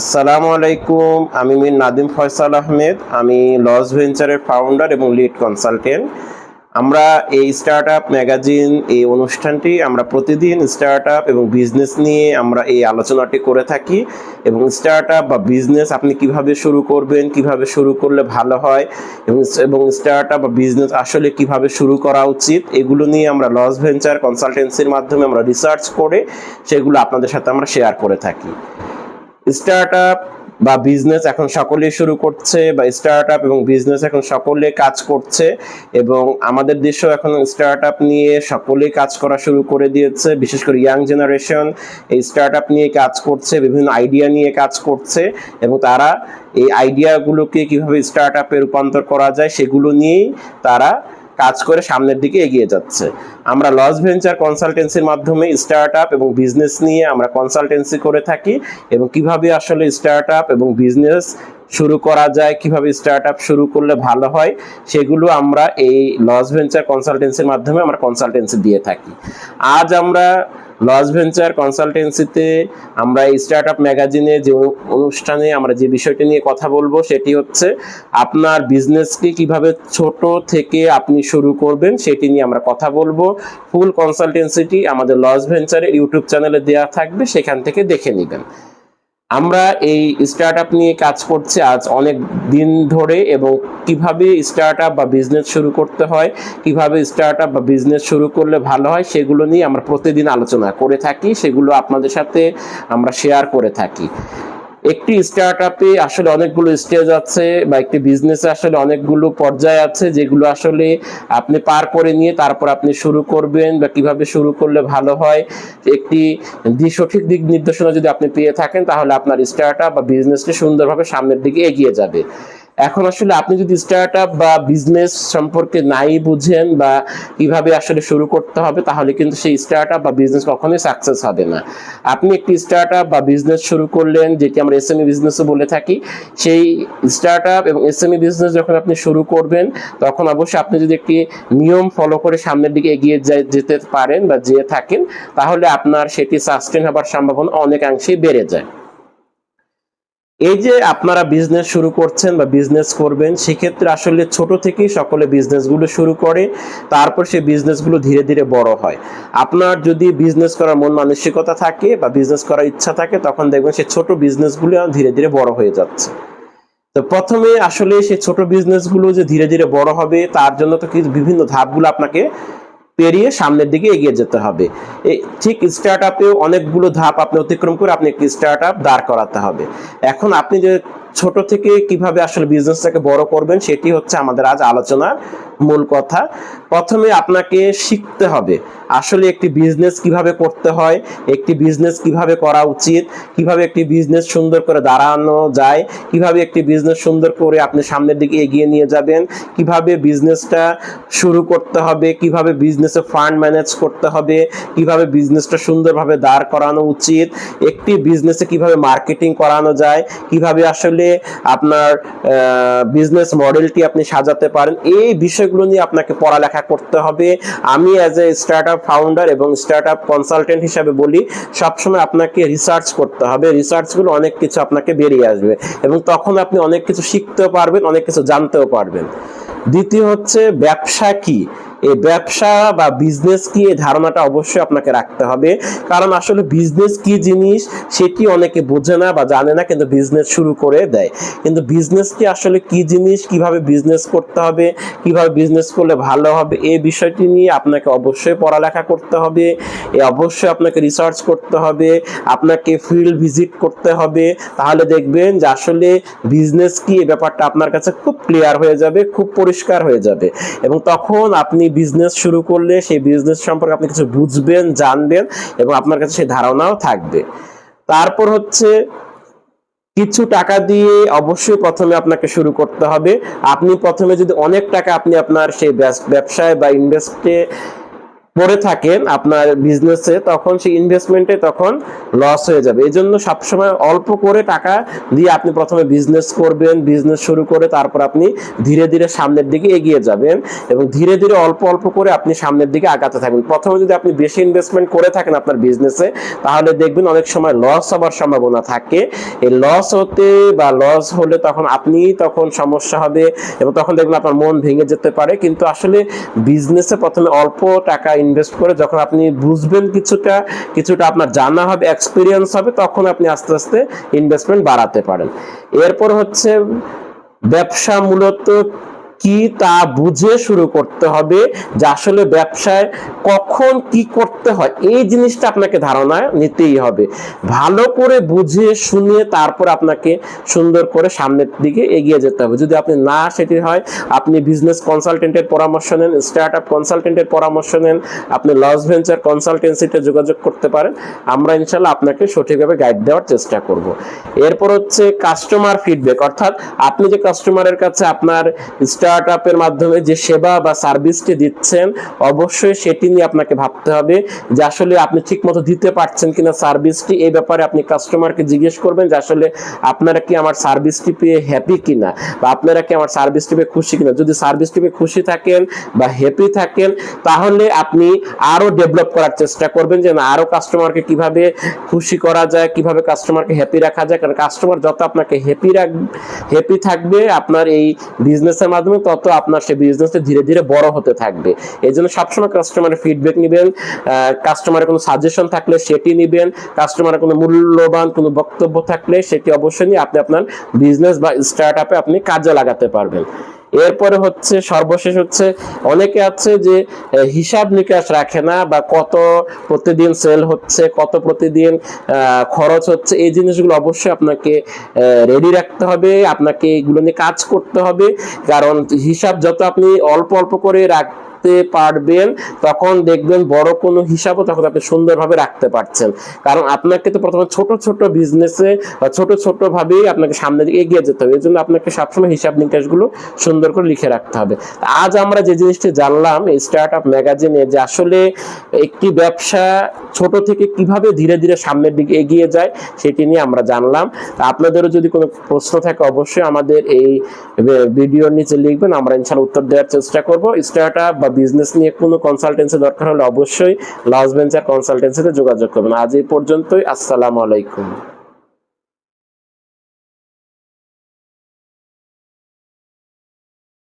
আসসালামু আলাইকুম, আমি মির নাদিম ফয়সাল আহমেদ, আমি লস ভেঞ্চারের ফাউন্ডার এবং লিড কনসালটেন্ট আমরা এই স্টার্ট আপ ম্যাগাজিন এই অনুষ্ঠানটি আমরা প্রতিদিন স্টার্ট আপ এবং বিজনেস নিয়ে আমরা এই আলোচনাটি করে থাকি এবং স্টার্ট আপ বা বিজনেস আপনি কীভাবে শুরু করবেন, কীভাবে শুরু করলে ভালো হয় এবং এবং স্টার্ট আপ বা বিজনেস আসলে কীভাবে শুরু করা উচিত, এগুলো নিয়ে আমরা লস ভেঞ্চার কনসালটেন্সির মাধ্যমে আমরা রিসার্চ করে সেগুলো আপনাদের সাথে আমরা শেয়ার করে থাকি। স্টার্ট আপ বা বিজনেস এখন সকলেই শুরু করছে বা স্টার্ট আপ এবং বিজনেস এখন সকলে কাজ করছে এবং আমাদের দেশেও এখন স্টার্ট আপ নিয়ে সকলেই কাজ করা শুরু করে দিয়েছে, বিশেষ করে ইয়াং জেনারেশন এই স্টার্ট আপ নিয়ে কাজ করছে, বিভিন্ন আইডিয়া নিয়ে কাজ করছে এবং তারা এই আইডিয়াগুলোকে কীভাবে স্টার্ট আপে রূপান্তর করা যায় সেগুলো নিয়েই তারা কাজ করে সামনের দিকে এগিয়ে যাচ্ছে। আমরা লস ভেঞ্চার কনসালটেন্সির মাধ্যমে স্টার্ট আপ এবং বিজনেস নিয়ে আমরা কনসালটেন্সি করে থাকি এবং কীভাবে আসলে স্টার্ট আপ এবং বিজনেস শুরু করা যায়, কীভাবে স্টার্ট আপ শুরু করলে ভালো হয়, সেগুলো আমরা এই লস ভেঞ্চার কনসালটেন্সির মাধ্যমে আমরা কনসালটেন্সি দিয়ে থাকি। আজ আমরা লস ভেঞ্চার কনসালটেন্সিতে আমরা স্টার্ট আপ ম্যাগাজিনে যে অনুষ্ঠানে আমরা যে বিষয়টি নিয়ে কথা বলব সেটি হচ্ছে আপনার বিজনেসকে কীভাবে ছোট থেকে আপনি শুরু করবেন সেটি নিয়ে আমরা কথা বলব। ফুল কনসালটেন্সিটি আমাদের লস ভেঞ্চারের ইউটিউব চ্যানেলে দেওয়া থাকবে, সেখান থেকে দেখে নেবেন। আমরা এই স্টার্ট আপ নিয়ে কাজ করছি আজ অনেক দিন ধরে এবং কীভাবে স্টার্ট আপ বা বিজনেস শুরু করতে হয়, কীভাবে স্টার্ট আপ বা বিজনেস শুরু করলে ভালো হয়, সেগুলো নিয়ে আমরা প্রতিদিন আলোচনা করে থাকি, সেগুলো আপনাদের সাথে আমরা শেয়ার করে থাকি। একটি স্টার্ট আপে আসলে অনেকগুলো স্টেজ আছে বা একটি বিজনেসে আসলে অনেকগুলো পর্যায় আছে যেগুলো আসলে আপনি পার করে নিয়ে তারপর আপনি শুরু করবেন বা কীভাবে শুরু করলে ভালো হয়। একটি সঠিক দিক নির্দেশনা যদি আপনি পেয়ে থাকেন তাহলে আপনার স্টার্ট আপ বা বিজনেসটি সুন্দরভাবে সামনের দিকে এগিয়ে যাবে। এখন আসলে আপনি যদি স্টার্ট বা বিজনেস সম্পর্কে নাই বুঝেন বা কীভাবে আসলে শুরু করতে হবে, তাহলে কিন্তু সেই স্টার্ট বা বিজনেস কখনোই সাকসেস হবে না। আপনি একটি স্টার্ট বা বিজনেস শুরু করলেন, যেটি আমরা এসএমই বিজনেসও বলে থাকি, সেই স্টার্ট এবং এসএমই বিজনেস যখন আপনি শুরু করবেন, তখন অবশ্যই আপনি যদি একটি নিয়ম ফলো করে সামনের দিকে এগিয়ে যা- যেতে পারেন বা যেয়ে থাকেন, তাহলে আপনার সেটি সাস্টেন হবার সম্ভাবনা অনেকাংশেই বেড়ে যায়। এই যে আপনারা বিজনেস শুরু করছেন বা বিজনেস করবেন, সেক্ষেত্রে আসলে ছোট থেকেই সকলে বিজনেসগুলো শুরু করে, তারপর সেই বিজনেসগুলো ধীরে ধীরে বড় হয়। আপনার যদি বিজনেস করার মন মানসিকতা থাকে বা বিজনেস করার ইচ্ছা থাকে, তখন দেখবেন সেই ছোট বিজনেসগুলো ধীরে ধীরে বড় হয়ে যাচ্ছে। তো প্রথমে আসলে সেই ছোট বিজনেসগুলো যে ধীরে ধীরে বড় হবে, তার জন্য তো কিছু বিভিন্ন ধাপগুলো আপনাকে পেরিয়ে সামনের দিকে এগিয়ে যেতে হবে। ঠিক স্টার্ট আপেও অনেকগুলো ধাপ আপনি অতিক্রম করে আপনি একটি স্টার্ট আপ দাঁড় করাতে হবে। এখন আপনি যে ছোট থেকে কীভাবে আসলে বিজনেসটাকে বড় করবেন সেটি হচ্ছে আমাদের আজ আলোচনার মূল কথা। প্রথমে আপনাকে শিখতে হবে আসলে একটি বিজনেস কীভাবে করতে হয়, একটি বিজনেস কীভাবে করা উচিত, কীভাবে একটি বিজনেস সুন্দর করে দাঁড়ানো যায়, কীভাবে একটি বিজনেস সুন্দর করে আপনি সামনের দিকে এগিয়ে নিয়ে যাবেন, কীভাবে বিজনেসটা শুরু করতে হবে, কীভাবে বিজনেসে ফান্ড ম্যানেজ করতে হবে, কীভাবে বিজনেসটা সুন্দরভাবে দাঁড় করানো উচিত, একটি বিজনেসে কীভাবে মার্কেটিং করানো যায়, কীভাবে আসলে আপনার বিজনেস মডেলটি আপনি সাজাতে পারেন, এই বিষয়গুলো নিয়ে আপনাকে পড়ালেখা করতে হবে। আমি as a start up founder এবং স্টার্ট আপ কনসালটেন্ট হিসাবে বলি, সবসময় আপনাকে রিসার্চ করতে হবে। রিসার্চগুলো অনেক কিছু আপনাকে বেরিয়ে আসবে এবং তখন আপনি অনেক কিছু শিখতেও পারবেন, অনেক কিছু জানতেও পারবেন। দ্বিতীয় হচ্ছে ব্যবসা কি? এই ব্যবসা বা বিজনেস কি এই ধারণাটা অবশ্যই আপনাকে রাখতে হবে। কারণ আসলে বিজনেস কি জিনিস, সেটি অনেকে বোঝে না বা জানে না, কিন্তু বিজনেস শুরু করে দেয়। কিন্তু বিজনেস কি আসলে কি জিনিস, কীভাবে বিজনেস করতে হবে, কীভাবে বিজনেস করলে ভালো হবে এই বিষয়টি নিয়ে আপনাকে অবশ্যই পড়ালেখা করতে হবে। এ অবশ্যই আপনাকে রিসার্চ করতে হবে, আপনাকে ফিল্ড ভিজিট করতে হবে। তাহলে দেখবেন যে আসলে বিজনেস কি এই ব্যাপারটা আপনার কাছে খুব ক্লিয়ার হয়ে যাবে, খুব পরিষ্কার হয়ে যাবে। এবং তখন আপনি বিজনেস শুরু করলে সেই বিজনেস সম্পর্কে আপনি কিছু বুঝবেন, জানবেন এবং আপনার কাছে সেই ধারণাও থাকবে। তারপর হচ্ছে কিছু টাকা দিয়ে অবশ্যই প্রথমে আপনাকে শুরু করতে হবে। আপনি প্রথমে যদি অনেক টাকা আপনি আপনার সেই ব্যবস- ব্যবসায় বা ইনভেস্টে পড়ে থাকেন আপনার বিজনেসে তখন সেই ইনভেস্টমেন্টে তখন লস হয়ে যাবে। এই জন্য সবসময় অল্প করে টাকা দিয়ে আপনি প্রথমে বিজনেস করবেন বিজনেস শুরু করে তারপর আপনি ধীরে ধীরে সামনের দিকে এগিয়ে যাবেন এবং ধীরে ধীরে অল্প অল্প করে আপনি সামনের দিকে আগাতে থাকবেন। প্রথমে যদি আপনি বেশি ইনভেস্টমেন্ট করে থাকেন আপনার বিজনেসে তাহলে দেখবেন অনেক সময় লস হবার সম্ভাবনা থাকে। এই লস হতে বা লস হলে তখন আপনি তখন সমস্যা হবে এবং তখন দেখবেন আপনার মন ভেঙে যেতে পারে। কিন্তু আসলে বিজনেসে প্রথমে অল্প টাকা ইনভেস্ট করে যখন আপনি বুঝবেন কিছুটা কিছুটা আপনার জানা হবে এক্সপিরিয়েন্স হবে, তখন আপনি আস্তে আস্তে ইনভেস্টমেন্ট বাড়াতে পারেন। এরপর হচ্ছে ব্যবসা মূলত কি তা বুঝে শুরু করতে হবে যে আসলে ব্যবসায় কখন কি করতে হয়। এই জিনিসটা আপনাকে ধারণা নিতেই হবে। ভালো করে বুঝে শুনে তারপর আপনাকে সুন্দর করে সামনের দিকে এগিয়ে যেতে হবে। যদি আপনি না সেটি হয়, আপনি বিজনেস কনসালটেন্টের পরামর্শ নেন স্টার্ট আপ কনসালটেন্টের পরামর্শ নেন, আপনি লস ভেঞ্চার কনসালটেন্সিতে যোগাযোগ করতে পারেন, আমরা ইনশাল্লাহ আপনাকে সঠিকভাবে গাইড দেওয়ার চেষ্টা করব। এরপর হচ্ছে কাস্টমার ফিডব্যাক অর্থাৎ আপনি যে কাস্টমারের কাছে আপনার স্টার্ট আপের মাধ্যমে যে সেবা বা সার্ভিসটি দিচ্ছেন, অবশ্যই সেটি নিয়ে আপনাকে ভাবতে হবে যে আসলে আপনি ঠিক মতো দিতে পারছেন কিনা সার্ভিসটি এই ব্যাপারে আপনি কাস্টমারকে জিজ্ঞেস করবেন যে আসলে আপনারা কি আমার সার্ভিসটি পেয়ে হ্যাপি কিনা বা আপনারা কি আমার সার্ভিসটি পেয়ে খুশি কিনা। যদি সার্ভিসটি পেয়ে খুশি থাকেন বা হ্যাপি থাকেন, তাহলে আপনি আরও ডেভেলপ করার চেষ্টা করবেন যে না আরও কাস্টমারকে কীভাবে খুশি করা যায়, কীভাবে কাস্টমারকে হ্যাপি রাখা যায়। কারণ কাস্টমার যত আপনাকে হ্যাপি রাখ হ্যাপি থাকবে, আপনার এই বিজনেসের মাধ্যমে তত আপনার সেই বিজনেসটা ধীরে ধীরে বড় হতে থাকবে। এই জন্য সবসময় কাস্টমারের ফিডব্যাক নেবেন কাস্টমারের কোনো সাজেশন থাকলে সেটি নেবেন কাস্টমারের কোনো মূল্যবান কোনো বক্তব্য থাকলে সেটি অবশ্যই আপনি আপনার বিজনেস বা স্টার্ট আপে আপনি কাজে লাগাতে পারবেন। এরপরে হচ্ছে সর্বশেষ হচ্ছে অনেকে আছে যে হিসাব নিকাশ রাখে না বা কত প্রতিদিন সেল হচ্ছে, কত প্রতিদিন খরচ হচ্ছে, এই জিনিসগুলো অবশ্যই আপনাকে রেডি রাখতে হবে, আপনাকে এগুলো নিয়ে কাজ করতে হবে। কারণ হিসাব যত আপনি অল্প অল্প করে রাখতে পারবেন, তখন দেখবেন বড় কোনো হিসাবও তখন আপনি সুন্দরভাবে রাখতে পারছেন। কারণ আপনাকে তো প্রথমে ছোট ছোট বিজনেসে ছোট ছোট ভাবেই আপনাকে সামনের দিকে এগিয়ে যেতে হবে। এই জন্য আপনাকে সবসময় হিসাব নিকাশগুলো সুন্দর করে লিখে রাখতে হবে। আজ আমরা যে জিনিসটি জানলাম স্টার্ট আপ ম্যাগাজিনে যে আসলে একটি ব্যবসা ছোট থেকে কীভাবে ধীরে ধীরে সামনের দিকে এগিয়ে যায়, সেটি নিয়ে আমরা জানলাম। আপনাদেরও যদি কোনো প্রশ্ন থাকে, অবশ্যই আমাদের এই ভিডিওর নিচে লিখবেন। আমরা ইনশাল্লাহ উত্তর দেওয়ার চেষ্টা করব। স্টার্ট আপ বা বিজনেস নিয়ে কোনো কনসালটেন্সি দরকার হলে অবশ্যই লাস্ট ভেঞ্চার কনসালটেন্সিতে যোগাযোগ করবেন। আজ এই পর্যন্তই, আসসালামু আলাইকুম।